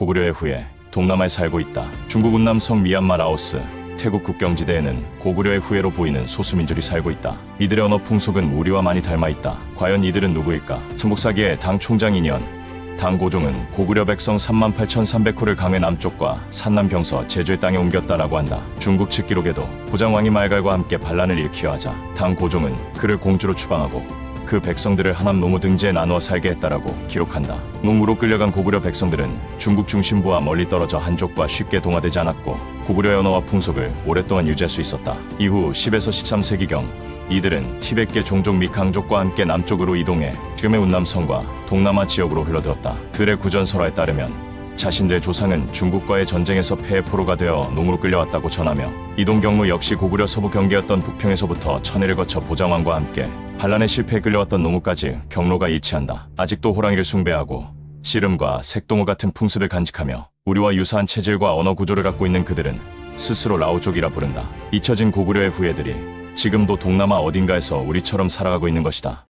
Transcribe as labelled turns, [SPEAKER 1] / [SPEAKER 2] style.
[SPEAKER 1] 고구려의 후예 동남아에 살고 있다. 중국 운남성 미얀마 라오스 태국 국경지대에는 고구려의 후예로 보이는 소수민족이 살고 있다. 이들의 언어 풍속은 우리와 많이 닮아 있다. 과연 이들은 누구일까? 천복사기의 당 총장 인연 당 고종은 고구려 백성 38,300호를 강회 남쪽과 산남 병서 제주의 땅에 옮겼다라고 한다. 중국 측 기록에도 부장왕이 말갈과 함께 반란을 일으키려 하자 당 고종은 그를 공주로 추방하고 그 백성들을 하남 노무 등지에 나누어 살게 했다라고 기록한다. 노무로 끌려간 고구려 백성들은 중국 중심부와 멀리 떨어져 한족과 쉽게 동화되지 않았고 고구려의 언어와 풍속을 오랫동안 유지할 수 있었다. 이후 10에서 13세기경 이들은 티벳계 종족 및 강족과 함께 남쪽으로 이동해 지금의 운남성과 동남아 지역으로 흘러들었다. 그들의 구전설화에 따르면 자신들의 조상은 중국과의 전쟁에서 패포로가 되어 농으로 끌려왔다고 전하며 이동 경로 역시 고구려 서부 경계였던 북평에서부터 천해를 거쳐 보장왕과 함께 반란의 실패에 끌려왔던 노무까지 경로가 일치한다. 아직도 호랑이를 숭배하고 씨름과 색동호 같은 풍습을 간직하며 우리와 유사한 체질과 언어 구조를 갖고 있는 그들은 스스로 라오족이라 부른다. 잊혀진 고구려의 후예들이 지금도 동남아 어딘가에서 우리처럼 살아가고 있는 것이다.